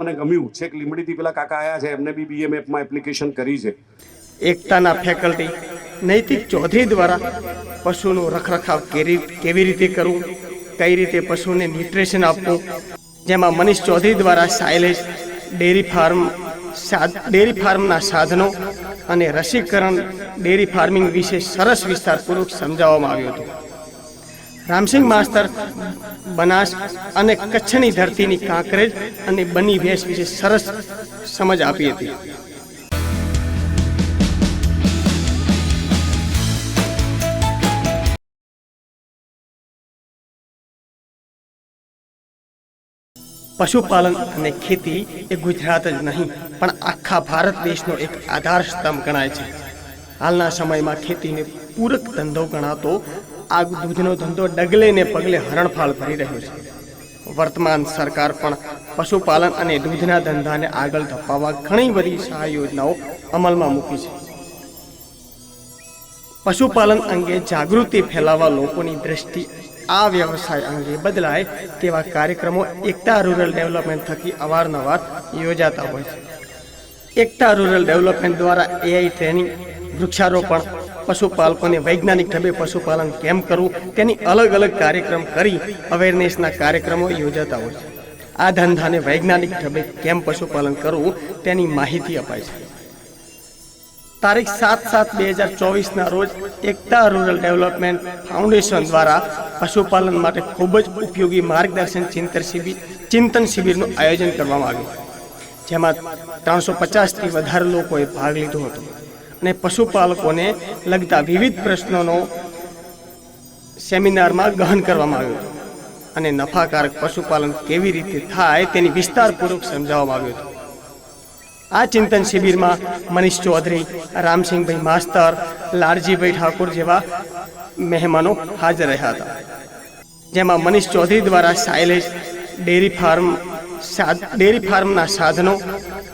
મને ગમ્યું. છેક લીમડીથી પેલા કાકા આયા છે, એમને બી બીએમએફમાં એપ્લિકેશન કરી છે. એકતાના ફેકલ્ટી નૈતિક ચૌધરી દ્વારા પશુનો રખરખાવ કેવી રીતે કરવું, કઈ રીતે પશુને ન્યુટ્રિશન આપવું, જેમાં મનીષ ચૌધરી દ્વારા સાયલેજ ડેરી ફાર્મ ડેરી ફાર્મના સાધનો અને રસીકરણ ડેરી ફાર્મિંગ વિશે સરસ વિસ્તારપૂર્વક સમજાવવામાં આવ્યું હતું. રામસિંહ માસ્તર બનાસ અને કચ્છની ધરતીની કાંકરેજ અને બની ભેંસ વિશે સરસ સમજ આપી હતી. પશુપાલન અને ખેતી એ ગુજરાત જ નહીં, પણ આખા ભારત દેશનો એક આધાર સ્તંભ ગણાય છે. હાલના સમયમાં ખેતીને પૂરક ધંધો ગણાતો આ દૂધનો ધંધો ડગલે ને પગલે હરણફાળ ભરી રહ્યો છે. વર્તમાન સરકાર પણ પશુપાલન અને દૂધના ધંધાને આગળ ધપાવવા ઘણી બધી સહાય યોજનાઓ અમલમાં મૂકી છે. પશુપાલન અંગે જાગૃતિ ફેલાવવા લોકોની દ્રષ્ટિ આ વ્યવસાય અંગે બદલાય તેવા કાર્યક્રમો એકતા રૂરલ ડેવલપમેન્ટ થકી અવારનવાર યોજાતા હોય છે. એકતા રૂરલ ડેવલપમેન્ટ દ્વારા એઆઈ ટ્રેનિંગ, વૃક્ષારોપણ પશુપાલકોને વૈજ્ઞાનિક ઢબે પશુપાલન કેમ કરવું? તેની અલગ અલગ કાર્યક્રમ કરી અવેરનેસના કાર્યક્રમો યોજાતા હોય છે. આ ધંધાને વૈજ્ઞાનિક ઢબે કેમ પશુપાલન કરવું? તેની માહિતી અપાય છે. તારીખ સાત સાત બે હજાર ચોવીસના રોજ એકતા રૂરલ ડેવલપમેન્ટ ફાઉન્ડેશન દ્વારા પશુપાલન માટે ખૂબ જ ઉપયોગી માર્ગદર્શન ચિંતન શિબિર, ચિંતન શિબિરનું આયોજન કરવામાં આવ્યું. જેમાં ત્રણસો પચાસથી વધારે લોકોએ ભાગ લીધો હતો. અને પશુપાલકોને લગતા વિવિધ પ્રશ્નોનો સેમિનારમાં ગહન કરવામાં આવ્યું અને નફાકારક પશુપાલન કેવી રીતે થાય તેની વિસ્તારપૂર્વક સમજાવવામાં આવ્યું હતું. આ ચિંતન શિબિરમાં મનીષ ચૌધરી, રામસિંહભાઈ માસ્તર, લાલજીભાઈ ઠાકોર જેવા મહેમાનો હાજર રહ્યા હતા. જેમાં મનીષ ચૌધરી દ્વારા સાયલેજ ડેરી ફાર્મ ડેરી ફાર્મના સાધનો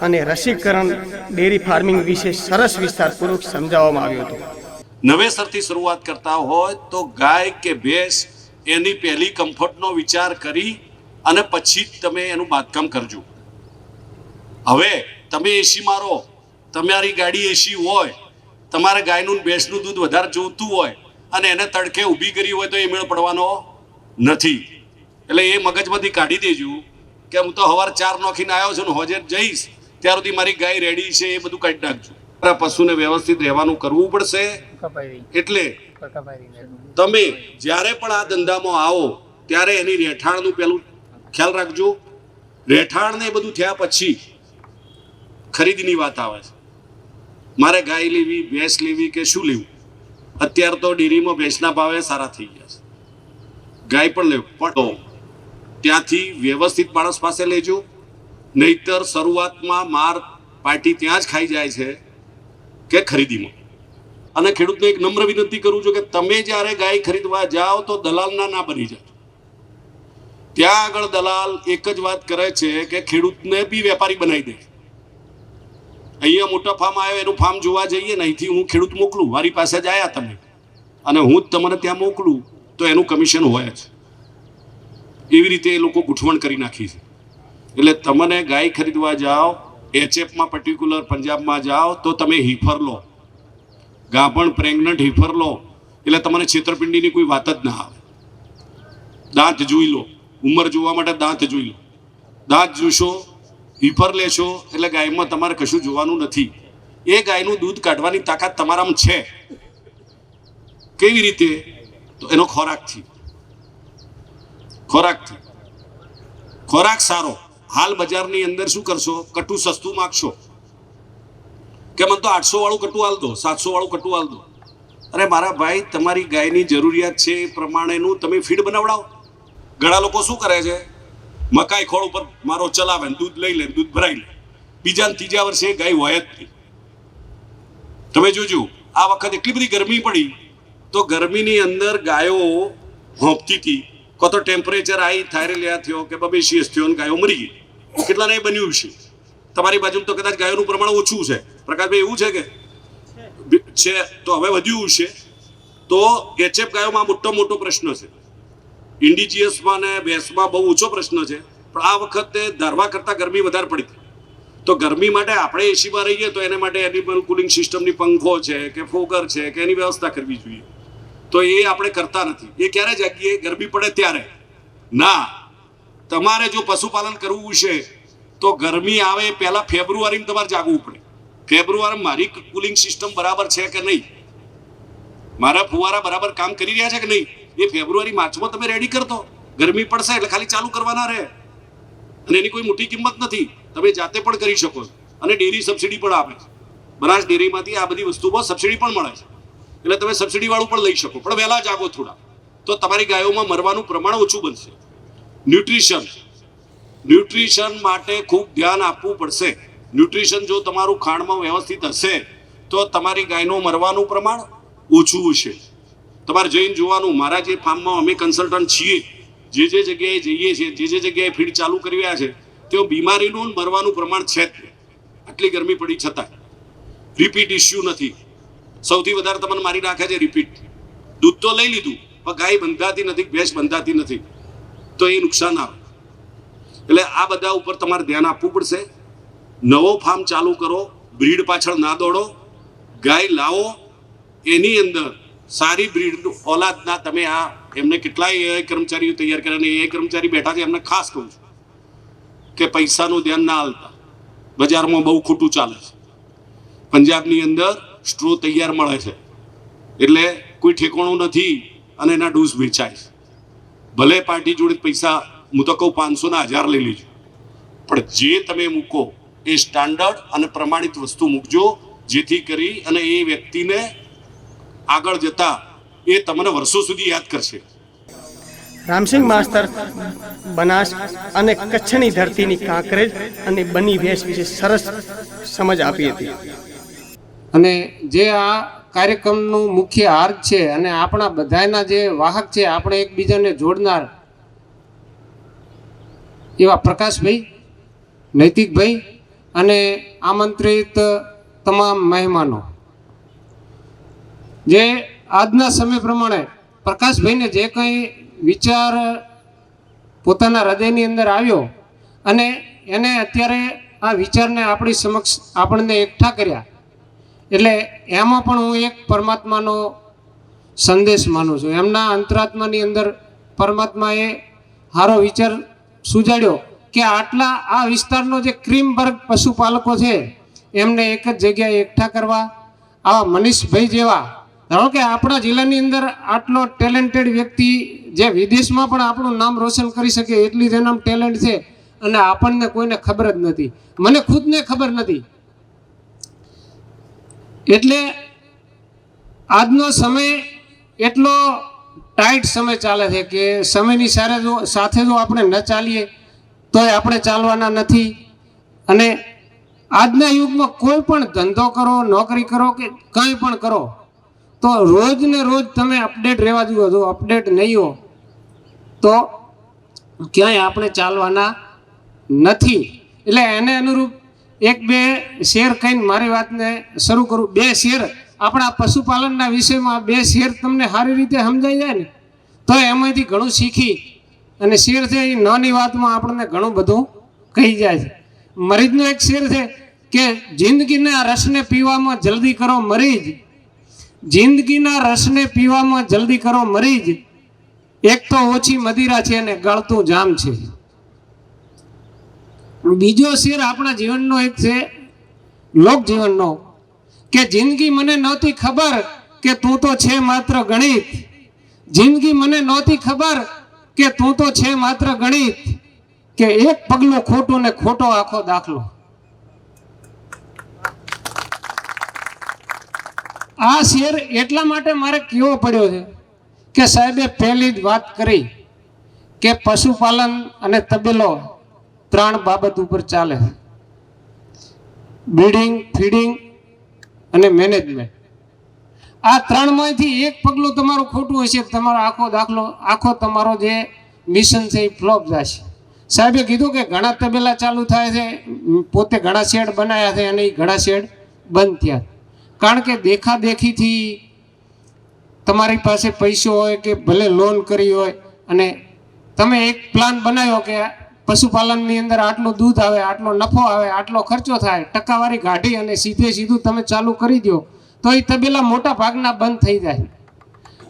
અને રસીકરણ ડેરી ફાર્મિંગ વિશે સરસ વિસ્તારપૂર્વક સમજાવવામાં આવ્યું હતું. નવેસરથી શરૂઆત કરતા હોય તો ગાય કે ભેંસ એની પહેલી કમ્ફર્ટનો વિચાર કરી અને પછી જ તમે એનું બાંધકામ કરજો. હવે તમે એસી મારો, તમારી ગાડી એસી હોય, તમારે ગાયનું ભેંસનું દૂધ વધારે જોઈતું હોય અને એને તડકે ઊભી કરી હોય તો એ મેળ પડવાનો નથી. એટલે એ મગજમાંથી કાઢી દેજો કે હું તો સવાર ચાર નોખીને આવ્યો છું ને હોજે જઈશ. ત્યાર સુધી મારી ગાય રેડી છે એ બધું કાઢી નાખજો. મારા પશુને વ્યવસ્થિત રહેવાનું કરવું પડશે. એટલે તમે જ્યારે પણ આ ધંધામાં આવો ત્યારે એની રહેઠાણનું પેલું ખ્યાલ રાખજો. રહેઠાણ ને બધું થયા પછી ખરીદીની વાત આવે છે. મારે ગાય લેવી ભેંસ લેવી કે શું લેવું? અત્યારે તો ડેરીમાં ભેંસના ભાવે સારા થઈ ગયા છે. ગાય પણ લેવું. પણ ત્યાંથી વ્યવસ્થિત માણસ પાસે લેજો. નહીતર શરૂઆતમાં માર પાર્ટી ત્યાં જ ખાઈ જાય છે કે ખરીદીમાં. અને ખેડૂતને એક નમ્ર વિનંતી કરું છું કે તમે જ્યારે ગાય ખરીદવા જાઓ તો દલાલના ના બની જાઓ. ત્યાં આગળ દલાલ એક જ વાત કરે છે કે ખેડૂતને બી વેપારી બનાવી દે. અહીંયા મોટા ફાર્મ આવ્યો એનું ફાર્મ જોવા જઈએ ને અહીંથી હું ખેડૂત મોકલું, મારી પાસે જ આવ્યા તમે. અને હું જ તમને ત્યાં મોકલું તો એનું કમિશન હોય જ. એવી રીતે એ લોકો ગૂંઠવણ કરી નાખી છે. એટલે તમને ગાય ખરીદવા જાઓ એચએફમાં પર્ટિક્યુલર પંજાબમાં જાઓ, તો તમે હિફર લો. ગાભણ પ્રેગ્નન્ટ હિફર લો. એટલે તમને છેતરપિંડીની કોઈ વાત જ ના આવે. દાંત જોઈ લો. ઉંમર જોવા માટે દાંત જોઈ લો. દાંત જોશો હિફર લેશો, એટલે ગાયમાં તમારે કશું જોવાનું નથી. એ ગાયનું દૂધ કાઢવાની તાકાત તમારામાં છે. કેવી રીતે? તો એનો ખોરાકથી. ખોરાકથી. ખોરાક સારો. હાલ બજારની અંદર શું કરશો? કટુ સસ્તું માગશો. કે મને તો આઠસો વાળું કટુ હાલ દો, સાતસો વાળું કટુ હાલ દો. અરે મારા ભાઈ, તમારી ગાયની જરૂરિયાત છે એ પ્રમાણેનું તમે ફીડ બનાવડાવો. ઘણા લોકો શું કરે છે? મકાઈ ખોળ ઉપર મારો ચલાવે દૂધ લઈ લે દૂધ ભરાઈ લે. બીજા ત્રીજા વર્ષે ગાય હોય જ નહીં. તમે જોજો, આ વખત એટલી બધી ગરમી પડી, તો ગરમીની અંદર ગાયો હોંપતી હતી. કો તો ટેમ્પરેચર આવી થાઇરેલિયા થયો કે બબેશિયસ થયો ને ગાયો મરી ગઈ. કેટલાને બન્યું છે? તમારી બાજુ તો કદાચ ગાયોનું પ્રમાણ ઓછું છે. પ્રકાશભાઈ એવું છે કે? છે. તો હવે વધ્યું છે. તો એચએફ ગાયોમાં મોટો મોટો પ્રશ્ન છે. ઇન્ડિજિયસમાં ને ભેંસમાં બહુ ઓછો પ્રશ્ન છે. પણ આ વખતે ધારવા કરતાં ગરમી વધારે પડી હતી. તો ગરમી માટે આપણે એસીમાં રહીએ તો એને માટે એનિમલ કુલિંગ સિસ્ટમની પંખો છે કે ફોગર છે કે એની વ્યવસ્થા કરવી જોઈએ. તો એ આપણે કરતા નથી. એ ક્યારે જાગીએ? ગરમી પડે ત્યારે. ના. તમારે જો પશુપાલન કરવું છે, તો ગરમી આવે પહેલા ફેબ્રુઆરીમાં તમારે જાગવું પડે. ફેબ્રુઆરીમાં મારી કુલિંગ સિસ્ટમ બરાબર છે કે નહીં? મારા ફુવારા બરાબર કામ કરી રહ્યા છે કે નહીં? એ ફેબ્રુઆરી, માર્ચમાં તમે રેડી કરતો. ગરમી પડશે એટલે ખાલી ચાલુ કરવાના રહે. અને એની કોઈ મોટી કિંમત નથી. તમે જાતે પણ કરી શકો અને ડેરી સબસિડી પણ આપે છે. બનાસ ડેરીમાંથી આ બધી વસ્તુમાં સબસિડી પણ મળે છે. એટલે તમે સબસિડીવાળું પણ લઈ શકો. પણ વહેલા જાગો થોડા. તો તમારી ગાયોમાં મરવાનું પ્રમાણ ઓછું બનશે. ન્યુટ્રિશન. ન્યુટ્રિશન માટે ખૂબ ધ્યાન આપવું પડશે. ન્યુટ્રિશન જો તમારું ખાંડમાં વ્યવસ્થિત હશે, તો તમારી ગાયનું મરવાનું પ્રમાણ ઓછું હશે. તમારે જઈને જોવાનું, મારા જે ફાર્મમાં અમે કન્સલ્ટન્ટ છીએ, જે જે જગ્યાએ જઈએ છીએ, જે જે જગ્યાએ ફીડ ચાલુ કરી રહ્યા છે, તેઓ બીમારીનું મરવાનું પ્રમાણ છે જ આટલી ગરમી પડી છતાં. રિપીટ ઇસ્યુ નથી. સૌથી વધારે તમને મારી નાખે છે રિપીટ દૂધ તો લઈ લીધું, પણ ગાય બંધાતી નથી, ભેંસ બંધાતી નથી. તો એ નુકસાન આવે. એટલે આ બધા ઉપર તમારે ધ્યાન આપવું પડશે. નવો ફાર્મ ચાલુ કરો બ્રીડ પાછળ ના દોડો, ગાય લાવો, એની અંદર સારી બ્રીડ ઓલાદના તમે આ એમને કેટલાય કર્મચારીઓ તૈયાર કર્યા અને એ કર્મચારી બેઠા છે, એમને ખાસ કહું છું કે પૈસાનું ધ્યાન ના હાલતા બજારમાં બહુ ખોટું ચાલે છે. પંજાબની અંદર સ્ટ્રો તૈયાર મળે છે. એટલે કોઈ ઠેકાણું નથી અને એના ડોઝ વેચાય છે. ભલે પાર્ટી જોડે પૈસા હું તો કહું પાંચસો ના હજાર લઈ લેજો. પણ જે તમે મૂકો એ સ્ટાન્ડર્ડ અને પ્રમાણિત વસ્તુ મૂકજો જેથી કરી અને એ વ્યક્તિને આગળ જતા એ તમને વર્ષો સુધી યાદ કરશે. રામસિંહ માસ્તર બનાસ અને કચ્છની ધરતીની કાંકરેજ અને બની ભેંસ વિશે સરસ સમજ આપી હતી. અને જે આ કાર્યક્રમનું મુખ્ય હાર્દ છે અને આપણા બધાના જે વાહક છે, આપણે એકબીજાને જોડનાર એવા પ્રકાશભાઈ, નૈતિકભાઈ અને આમંત્રિત તમામ મહેમાનો. જે આજના સમય પ્રમાણે પ્રકાશભાઈને જે કંઈ વિચાર પોતાના હૃદયની અંદર આવ્યો અને એને અત્યારે આ વિચારને આપણી સમક્ષ આપણને એકઠા કર્યા એટલે એમાં પણ હું એક પરમાત્માનો સંદેશ માનું છું. એમના અંતરાત્માની અંદર પરમાત્માએ સારો વિચાર સુજાડ્યો કે આટલા આ વિસ્તારનો જે ક્રીમબર્ગ પશુપાલકો છે, એમને એક જ જગ્યાએ એકઠા કરવા, આવા મનીષભાઈ જેવા, ધારો કે આપણા જિલ્લાની અંદર આટલો ટેલેન્ટેડ વ્યક્તિ જે વિદેશમાં પણ આપણું નામ રોશન કરી શકે એટલી જ એનામ ટેલેન્ટ છે અને આપણને કોઈને ખબર જ નથી. મને ખુદને ખબર નથી એટલે આજનો સમય એટલો ટાઈટ સમય ચાલે છે કે સમયની સારે જો સાથે જો આપણે ન ચાલીએ, તોય આપણે ચાલવાના નથી. અને આજના યુગમાં કોઈ પણ ધંધો કરો, નોકરી કરો કે કંઈ પણ કરો, તો રોજ ને રોજ તમે અપડેટ રહેવા જુઓ, જો અપડેટ નહીં હો, તો ક્યાંય આપણે ચાલવાના નથી. એટલે એને અનુરૂપ એક બે શેર કહીને મારી વાતને શરૂ કરું. બે શેર. આપણા પશુપાલનના વિષયમાં બે શેર તમને સારી રીતે સમજાઈ જાય ને, તો એમાંથી ઘણું શીખી અને શેર છે એ નાની વાતમાં આપણને ઘણું બધું કહી જાય છે. મરીજનો એક શેર છે કે જિંદગીના રસને પીવામાં જલ્દી કરો મરીજ. જિંદગીના રસને પીવામાં જલ્દી કરો મરીજ. એક તો ઓછી મદિરા છે અને ગળતું જામ છે. બીજો શેર આપણા જીવનનો એક છે લોક જીવનનો કે જિંદગી મને નહોતી ખબર કે તું તો છે માત્ર ગણિત. જિંદગી મને નહોતી ખબર કે તું તો છે માત્ર ગણિત, કે એક પગલું ખોટું ને ખોટો આખો દાખલો. આ શેર એટલા માટે મારે કેવો પડ્યો છે કે સાહેબે પહેલી જ વાત કરી કે પશુપાલન અને તબેલો ત્રણ બાબત ઉપર ચાલે બ્રીડિંગ ફીડિંગ અને મેનેજમેન્ટ આ ત્રણમાંથી એક પગલું તમારું ખોટું હશે, તમારો આખો દાખલો, આખો તમારો જે મિશન છે એ ફ્લોપ જશે. સાહેબે કીધું કે ઘણા તબેલા ચાલુ થાય છે, પોતે ઘણા શેડ બનાવ્યા છે અને એ ઘણા શેડ બંધ થયા. કારણ કે દેખાદેખીથી તમારી પાસે પૈસો હોય કે ભલે લોન કરી હોય અને તમે એક પ્લાન બનાવ્યો કે પશુપાલનની અંદર આટલું દૂધ આવે, આટલો નફો આવે, આટલો ખર્ચો થાય, ટકાવારી કાઢી અને સીધે સીધું તમે ચાલુ કરી દો, તો એ તબેલા મોટા ભાગના બંધ થઈ જાય.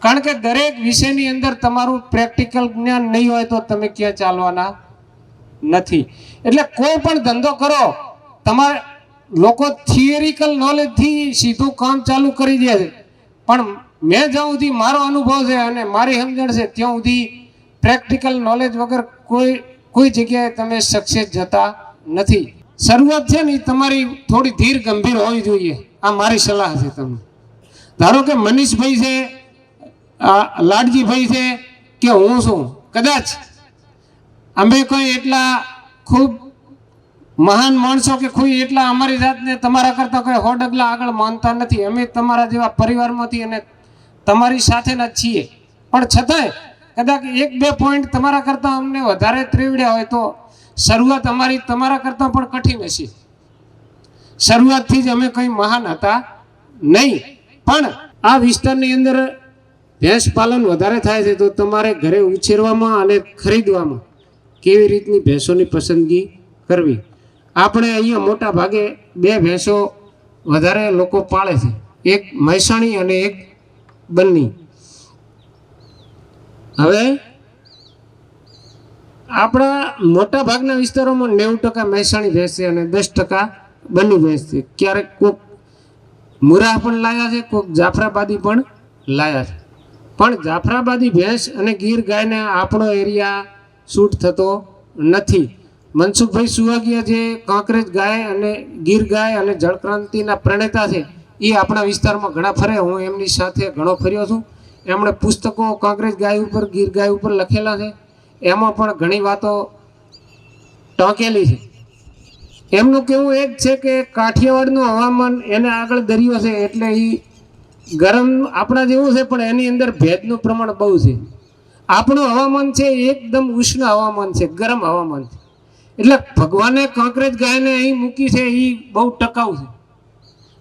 કારણ કે દરેક વિષયની અંદર તમારું પ્રેક્ટિકલ જ્ઞાન નહીં હોય તો તમે ક્યાં ચાલવાના નથી. એટલે કોઈ પણ ધંધો કરો, તમારે લોકો થિયરિકલ નોલેજથી સીધું કામ ચાલુ કરી દે છે. પણ મેં જ્યાં સુધી મારો અનુભવ છે અને મારી સમજણ છે, ત્યાં સુધી પ્રેક્ટિકલ નોલેજ વગર કોઈ કોઈ જગ્યાએ તમે સક્સેસ જતા નથી. શરૂઆત છે ને તમારી થોડી ધીર ગંભીર હોવી જોઈએ. આ મારી સલાહ છે તમને. ધારો કે મનીષભાઈ છે લાડજીભાઈ છે, કે હું છું, કદાચ અમે કોઈ એટલા ખૂબ મહાન માણસો કે કોઈ એટલા અમારી જાતને તમારા કરતા કોઈ સો ડગલા આગળ માનતા નથી. અમે તમારા જેવા પરિવારમાંથી અને તમારી સાથેના છીએ. પણ છતાંય કદાચ એક બે પોઈન્ટ તમારા કરતાં અમને વધારે ત્રેવડ્યા હોય તો શરૂઆત અમારી તમારા કરતાં પણ કઠિન હશે. શરૂઆતથી જ અમે કંઈ મહાન હતા નહીં. પણ આ વિસ્તારની અંદર ભેંસ પાલન વધારે થાય છે તો તમારે ઘરે ઉછેરવામાં અને ખરીદવામાં કેવી રીતની ભેંસોની પસંદગી કરવી? આપણે અહીંયા મોટા ભાગે બે ભેંસો વધારે લોકો પાળે છે. એક મહેસાણી અને એક બન્ની. હવે આપણા મોટા ભાગના વિસ્તારોમાં નેવું ટકા મહેસાણી ભેંસ અને દસ ટકા બની ભેંસ ક્યારેક કોક મુરા પણ લાયા છે, કોક જાફરાબાદી પણ લાયા છે. પણ જાફરાબાદી ભેંસ અને ગીર ગાયને આપણો એરિયા શૂટ થતો નથી. મનસુખભાઈ સુવાગીયા જે કાંકરેજ ગાય અને ગીર ગાય અને જળક્રાંતિના પ્રણેતા છે, એ આપણા વિસ્તારમાં ઘણા ફરે. હું એમની સાથે ઘણો ફર્યો છું. એમણે પુસ્તકો કોંગ્રેસ ગાય ઉપર, ગીર ગાય ઉપર લખેલા છે. એમાં પણ ઘણી વાતો ટાંકેલી છે. એમનું કહેવું એ જ છે કે કાઠિયાવાડનું હવામાન એને આગળ દરિયો છે એટલે એ ગરમ આપણા જેવું છે, પણ એની અંદર ભેજનું પ્રમાણ બહુ છે. આપણું હવામાન છે એકદમ ઉષ્ણ હવામાન છે, ગરમ હવામાન છે. એટલે ભગવાને કોંક્રેજ ગાયને અહીં મૂકી છે એ બહુ ટકાઉ છે.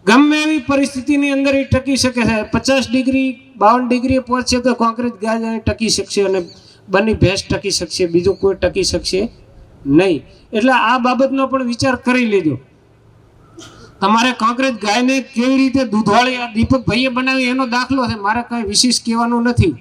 ગમે એવી પરિસ્થિતિની અંદર એ ટકી શકે છે. પચાસ ડિગ્રી, બાવન ડિગ્રી પહોંચશે તો કોંક્રેટ અહીં ટકી શકશે અને બંને ભેંસ ટકી શકશે, બીજું કોઈ ટકી શકશે નહીં. એટલે આ બાબતનો પણ વિચાર કરી લેજો. તમારે કોંક્રેટ ગાયને કેવી રીતે દૂધવાળી આ દીપકભાઈએ બનાવી એનો દાખલો છે. મારે કાંઈ વિશેષ કહેવાનું નથી.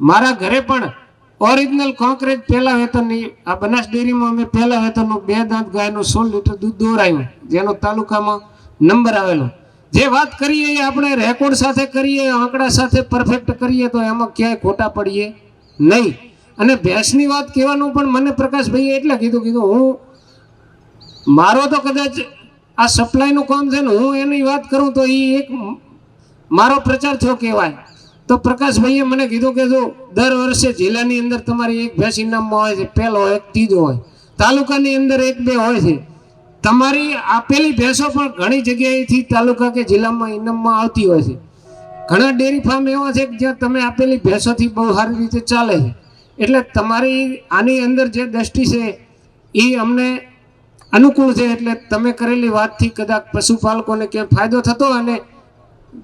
મારા ઘરે પણ ઓરિજિનલ કોંક્રેટ પહેલા વેતનની, આ બનાસ ડેરીમાં અમે પહેલા વેતનનું બે દાંત ગાયનું સોળ લીટર દૂધ દોરાયું. જેનો તાલુકામાં નંબર આવેલો. જે વાત કરીએ એ આપણે રેકોર્ડ સાથે કરીએ, આંકડા સાથે પરફેક્ટ કરીએ, તો એમાં ક્યાંય ખોટા પડીએ નહીં. અને ભેંસની વાત કહેવાનું પણ મને પ્રકાશભાઈએ એટલે કીધું કીધું, હું, મારો તો કદાચ આ સપ્લાયનું કામ છે ને હું એની વાત કરું તો એ એક મારો પ્રચાર થયો કહેવાય. તો પ્રકાશભાઈએ મને કીધું કે જો દર વર્ષે જિલ્લાની અંદર તમારી એક ભેંસ ઇનામમાં હોય છે, પહેલો હોય, ત્રીજો હોય, તાલુકાની અંદર એક બે હોય છે તમારી આપેલી ભેંસો પણ ઘણી જગ્યાએથી તાલુકા કે જિલ્લામાં, ઇનામમાં આવતી હોય છે. ઘણા ડેરી ફાર્મ એવા છે કે જ્યાં તમે આપેલી ભેંસોથી બહુ સારી રીતે ચાલે છે. એટલે તમારી આની અંદર જે દ્રષ્ટિ છે એ અમને અનુકૂળ છે એટલે તમે કરેલી વાતથી કદાચ પશુપાલકોને ક્યાંય ફાયદો થતો અને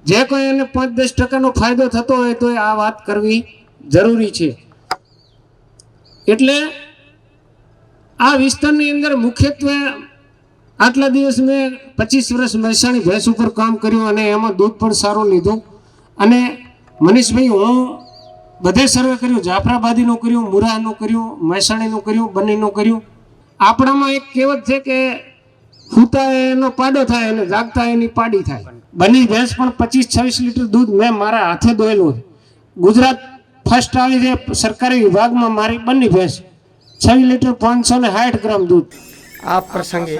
જે કોઈ એને પાંચ દસ ટકાનો ફાયદો થતો હોય તો આ વાત કરવી જરૂરી છે. એટલે આ વિસ્તારની અંદર મુખ્યત્વે આટલા દિવસ મેં પચીસ વર્ષ મહેસાણી ભેંસ ઉપર કામ કર્યું અને એમાં દૂધ પણ સારું લીધું. અને મનીષભાઈ, હું બધે સર્વે કર્યું, જાફરાબાદીનું કર્યું મુરાનું કર્યું, મહેસાણીનું કર્યું, બંનેનું કર્યું. આપણામાં એક કહેવત છે કે સૂતા એનો પાડો થાય અને જાગતા એની પાડી થાય. બની ભેંસ પણ પચીસ છવ્વીસ લીટર દૂધ મેં મારા હાથે દોયેલું ગુજરાત ફર્સ્ટ આવી છે, સરકારી વિભાગમાં મારી બંને ભેંસ છવ્વીસ લીટર પાંચસો ને સાઠ ગ્રામ દૂધ. આ પ્રસંગે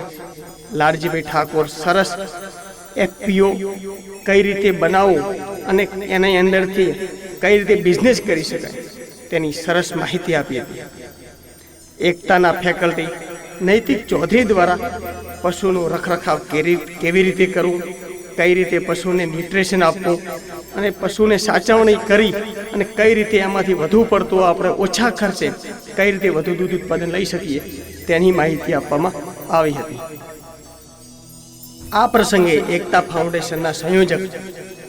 લાલજીભાઈ ઠાકોર સરસ એફપીઓ કઈ રીતે બનાવવો અને એની અંદરથી કઈ રીતે બિઝનેસ કરી શકાય તેની સરસ માહિતી આપી હતી. એકતાના ફેકલ્ટી નૈતિક ચૌધરી દ્વારા પશુનું રખરખાવ કેવી રીતે કરવું, કઈ રીતે પશુને ન્યુટ્રિશન આપવું અને પશુને સાચવણી કરી અને કઈ રીતે એમાંથી વધુ પડતો આપણે ઓછા ખર્ચે કઈ રીતે વધુ દૂધ ઉત્પાદન લઈ શકીએ તેની માહિતી આપવામાં આવી હતી. આ પ્રસંગે એકતા ફાઉન્ડેશનના સંયોજક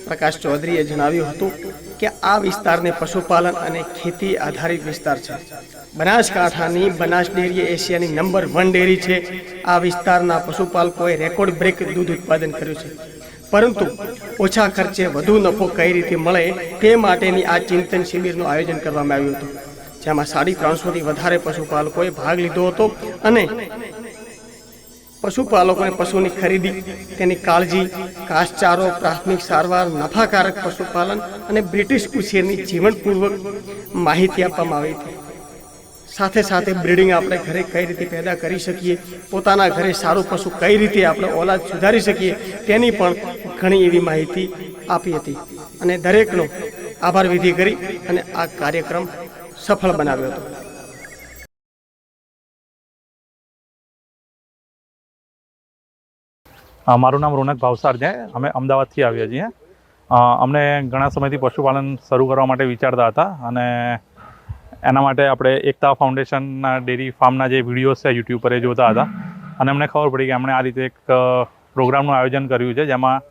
પ્રકાશ ચૌધરીએ જણાવ્યું હતું કે આ વિસ્તારને પશુપાલન અને ખેતી આધારિત વિસ્તાર છે. બનાસકાંઠાની બનાસ ડેરી એશિયાની નંબર વન ડેરી છે. આ વિસ્તારના પશુપાલકોએ રેકોર્ડ બ્રેક દૂધ ઉત્પાદન કર્યું છે. પરંતુ ઓછા ખર્ચે વધુ નફો કઈ રીતે મળે તે માટેની આ ચિંતન શિબિરનું આયોજન કરવામાં આવ્યું હતું. જેમાં સાડી ત્રણસોથી વધારે પશુપાલકોએ ભાગ લીધો હતો અને પશુપાલકોને પશુની ખરીદી, તેની કાળજી, ઘાસચારો, પ્રાથમિક સારવાર, નફાકારક પશુપાલન અને બ્રિટિશ ઉછેરની જીવનપૂર્વક માહિતી આપવામાં આવી હતી. સાથે સાથે બ્રીડિંગ આપણે ઘરે કઈ રીતે પેદા કરી શકીએ, પોતાના ઘરે સારું પશુ કઈ રીતે આપણે ઓલાદ સુધારી શકીએ, તેની પણ ઘણી એવી માહિતી આપી હતી. અને દરેકનો આભાર વિધિ કરી અને આ કાર્યક્રમ સફળ બનાવ્યો હતો. મારું નામ રોનક ભાવસાર છે. અમે અમદાવાદથી આવ્યા છીએ. અમને ઘણા સમયથી પશુપાલન શરૂ કરવા માટે વિચારતા હતા અને એના માટે આપણે એકતા ફાઉન્ડેશનના, ડેરી ફાર્મના જે વિડીયોઝ છે યુટ્યુબ પર એ જોતા હતા. અને અમને ખબર પડી કે એમણે આ રીતે એક પ્રોગ્રામનું આયોજન કર્યું છે, જેમાં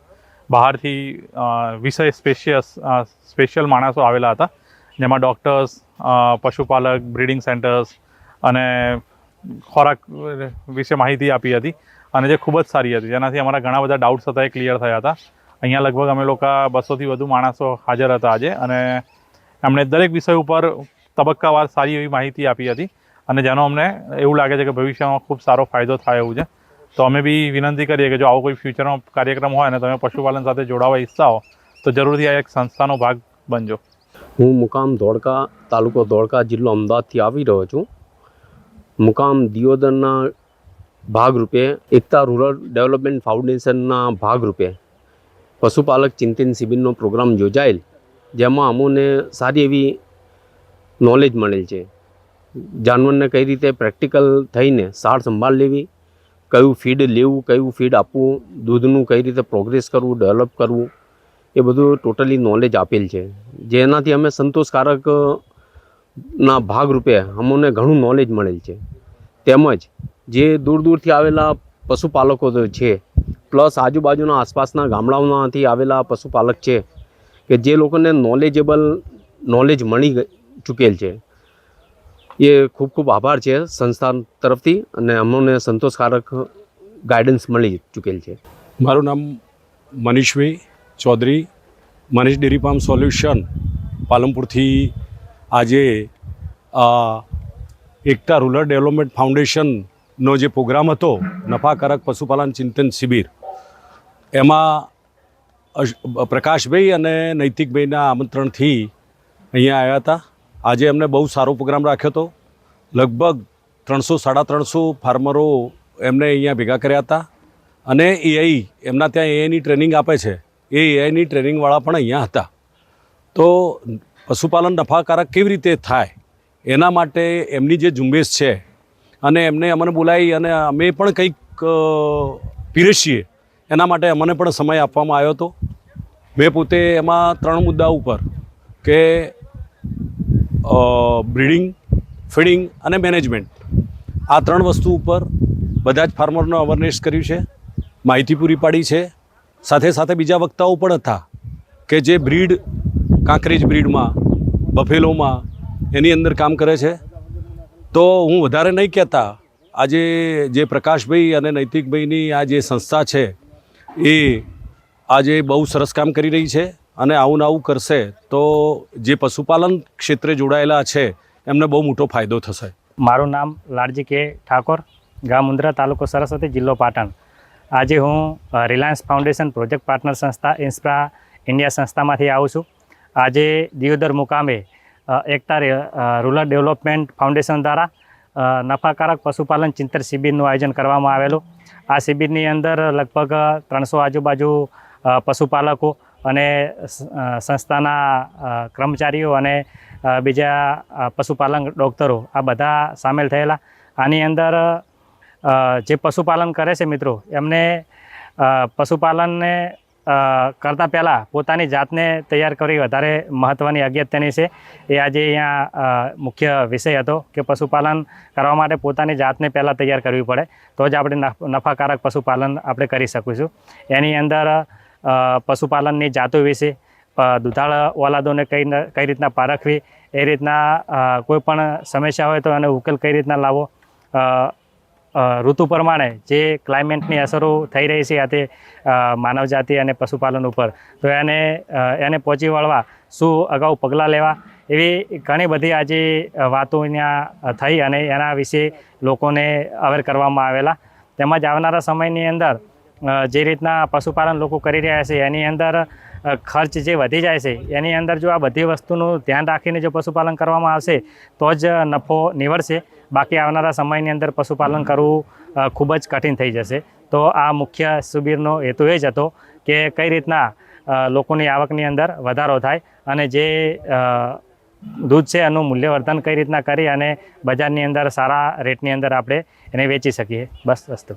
બહારથી વિષય સ્પેશિયસ સ્પેશિયલ માણસો આવેલા હતા. જેમાં ડૉક્ટર્સ પશુપાલક, બ્રીડિંગ સેન્ટર્સ અને ખોરાક વિશે માહિતી આપી હતી. અને જે ખૂબ જ સારી હતી. જેનાથી અમારા ઘણા બધા ડાઉટ્સ હતા, એ ક્લિયર થયા હતા. અહીંયા લગભગ અમે લોકો બસોથી વધુ માણસો હાજર હતા આજે અને એમણે દરેક વિષય ઉપર તબક્કાવાર સારી એવી માહિતી આપી હતી અને જેનો અમને એવું લાગે છે કે ભવિષ્યમાં ખૂબ સારો ફાયદો થાય એવું છે. તો અમે બી વિનંતી કરીએ કે જો આવો કોઈ ફ્યુચરનો કાર્યક્રમ હોય અને તમે પશુપાલન સાથે જોડાવા ઈચ્છતા હો, તો જરૂરથી આ એક સંસ્થાનો ભાગ બનજો. હું મુકામ ધોળકા તાલુકો ધોળકા જિલ્લો અમદાવાદથી આવી રહ્યો છું. મુકામ દિયોદરના ભાગરૂપે એકતા રૂરલ ડેવલપમેન્ટ ફાઉન્ડેશનના ભાગરૂપે પશુપાલક ચિંતન શિબિરનો પ્રોગ્રામ યોજાયેલ, જેમાં અમોને સારી એવી નોલેજ મળેલ છે. જાનવરને કઈ રીતે પ્રેક્ટિકલ થઈને સાર સંભાળ લેવી, કયું ફીડ લેવું, કયું ફીડ આપવું, દૂધનું કઈ રીતે પ્રોગ્રેસ કરવું ડેવલપ કરવું, એ બધું ટોટલી નોલેજ આપેલ છે. જેનાથી અમે સંતોષકારક ના ભાગરૂપે અમોને ઘણું નોલેજ મળેલ છે. તેમજ જે દૂર દૂરથી આવેલા પશુપાલકો છે. પ્લસ આજુબાજુના આસપાસના ગામડાઓમાંથી આવેલા પશુપાલક છે કે જે લોકોને નોલેજેબલ નોલેજ મળી ચૂકેલ છે. એ ખૂબ ખૂબ આભાર છે સંસ્થા તરફથી અને અમને સંતોષકારક ગાઈડન્સ મળી ચૂકેલ છે. મારું નામ Manishbhai Chaudhary, Manish dairy farm solution, પાલનપુરથી આજે એકતા રૂરલ ડેવલપમેન્ટ ફાઉન્ડેશનનો જે પ્રોગ્રામ હતો, નફાકારક પશુપાલન ચિંતન શિબિર, એમાં પ્રકાશભાઈ અને નૈતિકભાઈના આમંત્રણથી અહીંયા આવ્યા હતા. આજે એમને બહુ સારો પ્રોગ્રામ રાખ્યો હતો. લગભગ ત્રણસો, સાડા ત્રણસો ફાર્મરો એમને અહીંયા ભેગા કર્યા હતા. અને એઆઈ એમના ત્યાં એઆઈની ટ્રેનિંગ આપે છે. એ એઆઈની ટ્રેનિંગવાળા પણ અહીંયા હતા. તો પશુપાલન નફાકારક કેવી રીતે થાય, એના માટે એમની જે ઝુંબેશ છે અને એમને અમને બોલાવી અને અમે પણ કંઈક પીરસીએ એના માટે અમને પણ સમય આપવામાં આવ્યો હતો. મેં પોતે એમાં ત્રણ મુદ્દા ઉપર કે બ્રીડિંગ, ફીડિંગ અને મેનેજમેન્ટ. આ ત્રણ વસ્તુ ઉપર બધા જ ફાર્મરનો અવેરનેસ કર્યું છે, માહિતી પૂરી પાડી છે. સાથે સાથે બીજા વક્તાઓ પણ હતા કે જે બ્રીડ, કાંકરેજ બ્રીડમાં, બફેલોમાં એની અંદર કામ કરે છે. તો હું વધારે નહીં કહેતા. આજે જે પ્રકાશભાઈ અને નૈતિકભાઈની આ જે સંસ્થા છે, એ આજે બહુ સરસ કામ કરી રહી છે અને આવું આવું કરશે તો જે પશુપાલન ક્ષેત્રે જોડાયેલા છે, એમને બહુ મોટો ફાયદો થશે. મારું નામ લાલજી કે ઠાકોર, ગામ મુંદ્રા તાલુકો સરસ્વતી જિલ્લો પાટણ. આજે હું રિલાયન્સ ફાઉન્ડેશન પ્રોજેક્ટ પાર્ટનર સંસ્થા, ઇન્સ્પ્રા ઇન્ડિયા સંસ્થામાંથી આવું છું. આજે દિયોદર મુકામે એકતા રૂરલ ડેવલપમેન્ટ ફાઉન્ડેશન દ્વારા નફાકારક પશુપાલન ચિંતન શિબિરનું આયોજન કરવામાં આવેલું. આ શિબિરની અંદર લગભગ ત્રણસો આજુબાજુ પશુપાલકો અને સંસ્થાના કર્મચારીઓ અને બીજા પશુપાલન ડૉક્ટરો આ બધા સામેલ થયેલા. આની અંદર જે પશુપાલન કરે છે મિત્રો, એમને પશુપાલનને કરતાં પહેલાં પોતાની જાતને તૈયાર કરવી વધારે મહત્ત્વની અગત્યની છે. એ આજે અહીંયા મુખ્ય વિષય હતો કે પશુપાલન કરવા માટે પોતાની જાતને પહેલાં તૈયાર કરવી પડે. તો જ આપણે નફાકારક પશુપાલન આપણે કરી શકીશું. એની અંદર પશુપાલનની જાતો વિશે દુધાળ ઓલાદોને કઈ કઈ રીતના પારખવી, એ રીતના કોઈ પણ સમસ્યા હોય તો એને ઉકેલ કઈ રીતના લાવવો ઋતુ પ્રમાણે જે ક્લાઇમેટની અસરો થઈ રહી છે આ તે માનવજાતિ અને પશુપાલન ઉપર, તો એને એને પહોંચી વળવા શું અગાઉ પગલાં લેવા? એવી ઘણી બધી આજે વાતો અહીંયા થઈ અને એના વિશે લોકોને અવેર કરવામાં આવેલા. તેમજ આવનારા સમયની અંદર જે રીતના પશુપાલન લોકો કરી રહ્યા છે, એની અંદર ખર્ચ જે વધી જાય છે, એની અંદર જો આ બધી વસ્તુનું ધ્યાન રાખીને જો પશુપાલન કરવામાં આવશે, તો જ નફો નીવડશે. બાકી આવનારા સમયની અંદર પશુપાલન કરવું ખૂબ જ કઠિન થઈ જશે. તો આ મુખ્ય શિબિરનો હેતુ એ જ હતો કે કઈ રીતના લોકોની આવકની અંદર વધારો થાય અને જે દૂધ છે એનું મૂલ્યવર્ધન કઈ રીતના કરી અને બજારની અંદર સારા રેટની અંદર આપણે એને વેચી શકીએ. બસ વસ્તુ